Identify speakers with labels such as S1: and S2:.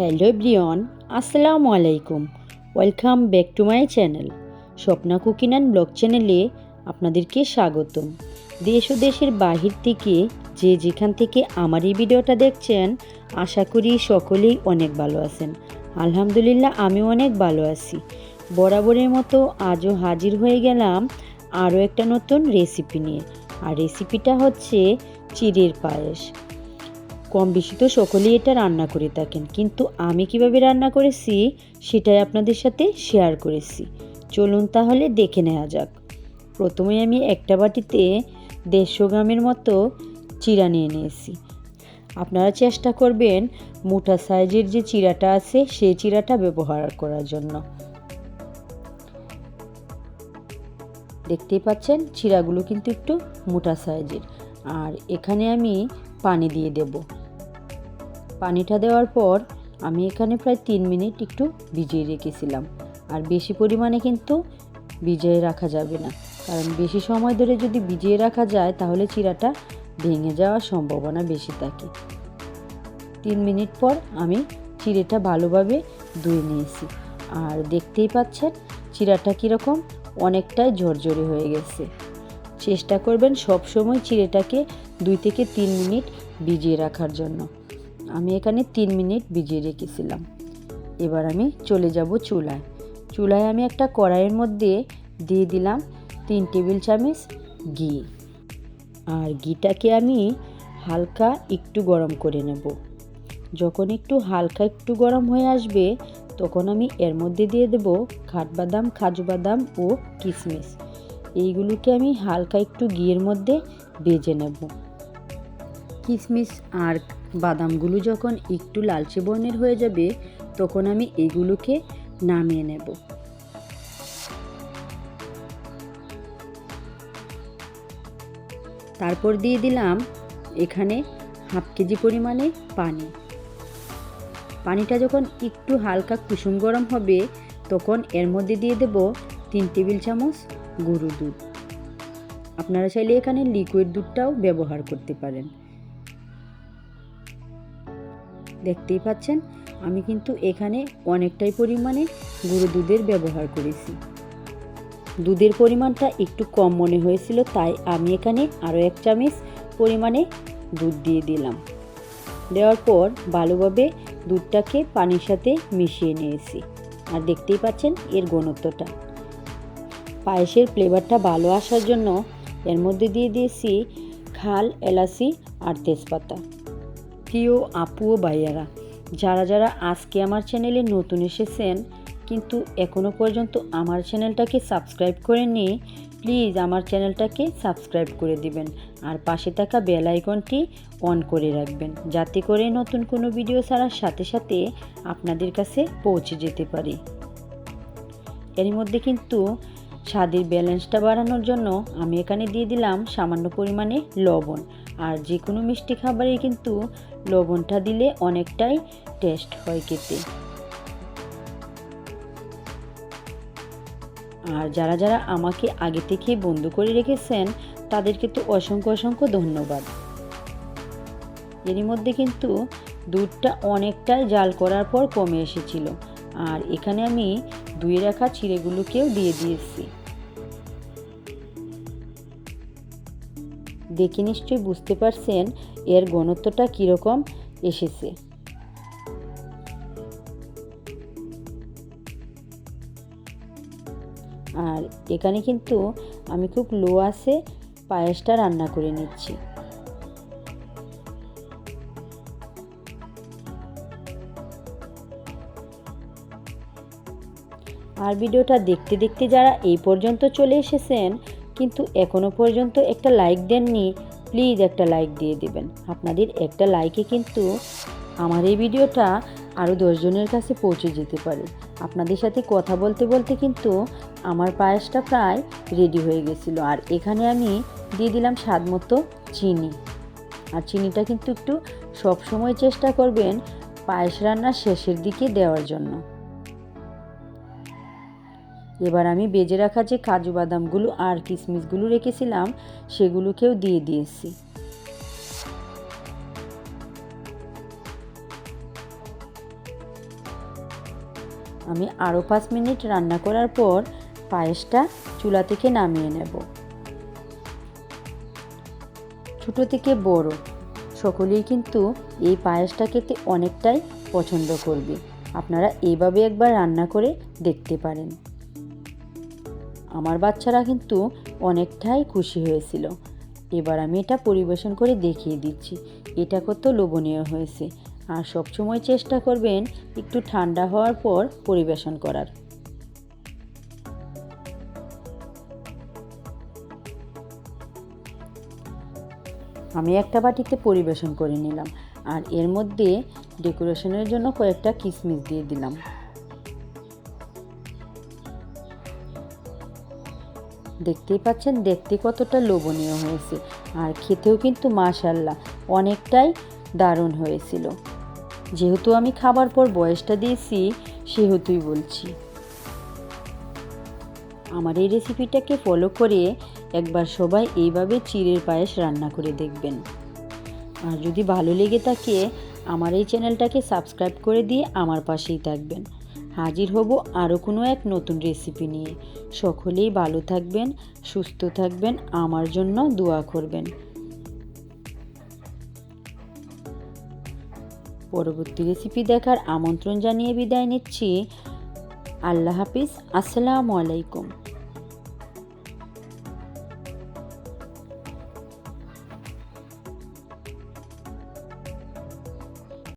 S1: Hello ব্রিয়ন, আসসালামু আলাইকুম। Welcome back to my channel. Swapna cooking and blog চ্যানেলে আপনাদেরকে স্বাগতম। দেশ ও দেশের বাহির থেকে যে যেখান থেকে আমার এই ভিডিওটা দেখছেন, আশা করি সকলেই অনেক ভালো আছেন। আলহামদুলিল্লাহ, আমিও অনেক ভালো আছি। বরাবরের মতো আজও হাজির হয়ে গেলাম আরও একটা নতুন রেসিপি নিয়ে। আর রেসিপিটা হচ্ছে চিড়ের পায়েস। কম বেশি তো সকলেই এটা রান্না করে থাকেন। কিন্তু আমি কীভাবে রান্না করেছি, সেটাই আপনাদের সাথে শেয়ার করেছি। চলুন তাহলে দেখে নেওয়া যাক। প্রথমে আমি একটা বাটিতে দেড়শো গ্রামের মতো চিরা নিয়ে নিয়েছি। আপনারা চেষ্টা করবেন মোটা সাইজের যে চিরাটা আছে, সেই চিরাটা ব্যবহার করার জন্য। দেখতেই পাচ্ছেন চিরাগুলো কিন্তু একটু মোটা সাইজের। আর এখানে আমি পানি দিয়ে দেব। পানিটা দেওয়ার পর আমি এখানে প্রায় তিন মিনিট একটু ভিজিয়ে রেখেছিলাম। আর বেশি পরিমাণে কিন্তু ভিজিয়ে রাখা যাবে না। কারণ বেশি সময় ধরে যদি ভিজিয়ে রাখা যায়, তাহলে চিরাটা ভেঙে যাওয়ার সম্ভাবনা বেশি থাকে। তিন মিনিট পর আমি চিড়েটা ভালোভাবে ধুয়ে নিয়েছি। আর দেখতেই পাচ্ছেন চিরাটা কীরকম অনেকটাই ঝরঝরে হয়ে গেছে। চেষ্টা করবেন সবসময় চিড়েটাকে দুই থেকে তিন মিনিট ভিজিয়ে রাখার জন্য। আমি এখানে তিন মিনিট ভিজিয়ে রেখেছিলাম। এবার আমি চলে যাব চুলায়। চুলায় আমি একটা কড়াইয়ের মধ্যে দিয়ে দিলাম তিন টেবিল চামচ ঘি। আর ঘিটাকে আমি হালকা একটু গরম করে নেব। যখন একটু হালকা একটু গরম হয়ে আসবে, তখন আমি এর মধ্যে দিয়ে দেব কাঠবাদাম কাজু বাদাম ও কিশমিশ। এইগুলোকে আমি হালকা একটু ঘিয়ের মধ্যে ভেজে নেব। কিশমিশ আর বাদামগুলো যখন একটু লালচে বর্ণের হয়ে যাবে, তখন আমি এগুলোকে নামিয়ে নেব। তারপর দিয়ে দিলাম এখানে হাফ কেজি পরিমাণে পানি। পানিটা যখন একটু হালকা কুসুম গরম হবে, তখন এর মধ্যে দিয়ে দেব তিন টেবিল চামচ গরুর দুধ। আপনারা চাইলে এখানে লিকুইড দুধটাও ব্যবহার করতে পারেন। দেখতেই পাচ্ছেন, আমি কিন্তু এখানে অনেকটাই পরিমাণে গুঁড়ো দুধের ব্যবহার করেছি। দুধের পরিমাণটা একটু কম মনে হয়েছিল, তাই আমি এখানে আরও এক চামচ পরিমাণে দুধ দিয়ে দিলাম। দেওয়ার পর ভালোভাবে দুধটাকে পানির সাথে মিশিয়ে নিয়েছি। আর দেখতেই পাচ্ছেন এর ঘনত্বটা। পায়েসের ফ্লেভারটা ভালো আসার জন্য এর মধ্যে দিয়ে দিয়েছি খাল, এলাচি আর তেজপাতা। প্রিয় আপু ও ভাইয়ারা, যারা যারা আজকে আমার চ্যানেলে নতুন এসেছেন, কিন্তু এখনও পর্যন্ত আমার চ্যানেলটাকে সাবস্ক্রাইব করেননি, প্লিজ আমার চ্যানেলটাকে সাবস্ক্রাইব করে দিবেন আর পাশে থাকা বেল আইকনটি অন করে রাখবেন, যাতে করে নতুন কোনো ভিডিও ছাড়ার সাথে সাথে আপনাদের কাছে পৌঁছে যেতে পারি। এর মধ্যে কিন্তু স্বাদের ব্যালেন্সটা বাড়ানোর জন্য আমি এখানে দিয়ে দিলাম সামান্য পরিমাণে লবণ। আর যে কোনো মিষ্টি খাবারে কিন্তু লবণটা দিলে অনেকটাই টেস্ট হয় খেতে। আর যারা যারা আমাকে আগে থেকে বন্ধু করে রেখেছেন, তাদেরকে তো অসংখ্য অসংখ্য ধন্যবাদ। এরই মধ্যে কিন্তু দুধটা অনেকটাই জাল করার পর কমে এসেছিল। আর এখানে আমি ধুয়ে রাখা চিড়েগুলোকেও দিয়ে দিয়েছি। দেখে নিশ্চয়ই বুঝতে পারছেন এর ঘনত্বটা কীরকম এসেছে। আর এখানে কিন্তু আমি খুব লো আছে পায়েসটা রান্না করে নিচ্ছি। আর ভিডিওটা দেখতে দেখতে যারা এই পর্যন্ত চলে এসেছেন, কিন্তু এখনও পর্যন্ত একটা লাইক দেননি প্লিজ একটা লাইক দিয়ে দেবেন। আপনাদের একটা লাইকে কিন্তু আমার এই ভিডিওটা আরও দশজনের কাছে পৌঁছে যেতে পারে। আপনাদের সাথে কথা বলতে বলতে কিন্তু আমার পায়েসটা প্রায় রেডি হয়ে গেছিল। আর এখানে আমি দিয়ে দিলাম স্বাদ মতো চিনি। আর চিনিটা কিন্তু একটু সবসময় চেষ্টা করবেন পায়েস রান্নার শেষের দিকে দেওয়ার জন্য। এবার আমি বেজে রাখা যে কাজু বাদামগুলো আর কিশমিশগুলো রেখেছিলাম, সেগুলোকেও দিয়ে দিয়েছি। আমি আরও পাঁচ মিনিট রান্না করার পর পায়েসটা চুলা থেকে নামিয়ে নেব। ছোটো থেকে বড়, সকলেই কিন্তু এই পায়েসটা খেতে অনেকটাই পছন্দ করবে। আপনারা এইভাবে একবার রান্না করে দেখতে পারেন। আমার বাচ্চারা কিন্তু অনেকটাই খুশি হয়েছিল। এবার আমি এটা পরিবেশন করে দেখিয়ে দিচ্ছি। এটা কত লোভনীয় হয়েছে। আর সবসময় চেষ্টা করবেন একটু ঠান্ডা হওয়ার পর পরিবেশন করার। আমি একটা বাটিতে পরিবেশন করে নিলাম। আর এর মধ্যে ডেকোরেশনের জন্য কয়েকটা কিশমিশ দিয়ে দিলাম। দেখতেই পাচ্ছেন, দেখতে কতটা লোভনীয় হয়েছে। আর খেতেও কিন্তু মাশাল্লাহ অনেকটাই দারুণ হয়েছিল। যেহেতু আমি খাবার পর বয়সটা দিয়েছি, সেহেতুই বলছি। আমার এই রেসিপিটাকে ফলো করে একবার সবাই এইভাবে চিড়ের পায়েস রান্না করে দেখবেন। আর যদি ভালো লেগে থাকে, আমার এই চ্যানেলটাকে সাবস্ক্রাইব করে দিয়ে আমার পাশেই থাকবেন। হাজির হব আরও কোনো এক নতুন রেসিপি নিয়ে। সকলেই ভালো থাকবেন, সুস্থ থাকবেন, আমার জন্য দোয়া করবেন। পরবর্তী রেসিপি দেখার আমন্ত্রণ জানিয়ে বিদায় নিচ্ছি। আল্লাহ হাফিজ, আসসালামু আলাইকুম।